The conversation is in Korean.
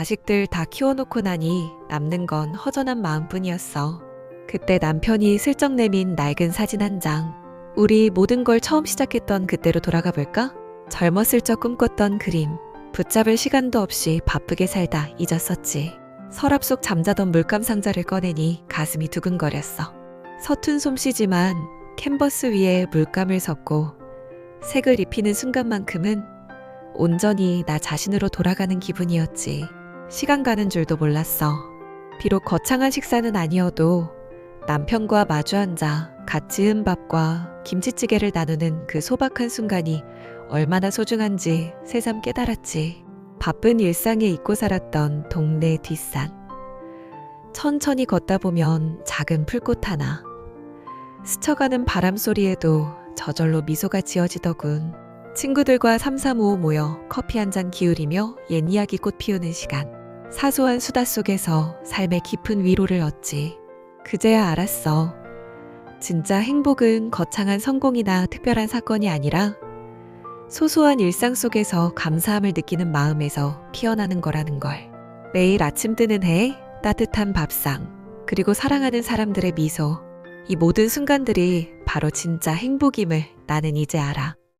자식들 다 키워놓고 나니 남는 건 허전한 마음뿐이었어. 그때 남편이 슬쩍 내민 낡은 사진 한 장. 우리 모든 걸 처음 시작했던 그때로 돌아가 볼까? 젊었을 적 꿈꿨던 그림. 붙잡을 시간도 없이 바쁘게 살다 잊었었지. 서랍 속 잠자던 물감 상자를 꺼내니 가슴이 두근거렸어. 서툰 솜씨지만 캔버스 위에 물감을 섞고 색을 입히는 순간만큼은 온전히 나 자신으로 돌아가는 기분이었지. 시간 가는 줄도 몰랐어. 비록 거창한 식사는 아니어도 남편과 마주 앉아 갓 지은 밥과 김치찌개를 나누는 그 소박한 순간이 얼마나 소중한지 새삼 깨달았지. 바쁜 일상에 잊고 살았던 동네 뒷산. 천천히 걷다 보면 작은 풀꽃 하나. 스쳐가는 바람 소리에도 저절로 미소가 지어지더군. 친구들과 삼삼오오 모여 커피 한 잔 기울이며 옛 이야기 꽃 피우는 시간. 사소한 수다 속에서 삶의 깊은 위로를 얻지. 그제야 알았어. 진짜 행복은 거창한 성공이나 특별한 사건이 아니라 소소한 일상 속에서 감사함을 느끼는 마음에서 피어나는 거라는 걸. 매일 아침 뜨는 해, 따뜻한 밥상, 그리고 사랑하는 사람들의 미소. 이 모든 순간들이 바로 진짜 행복임을 나는 이제 알아.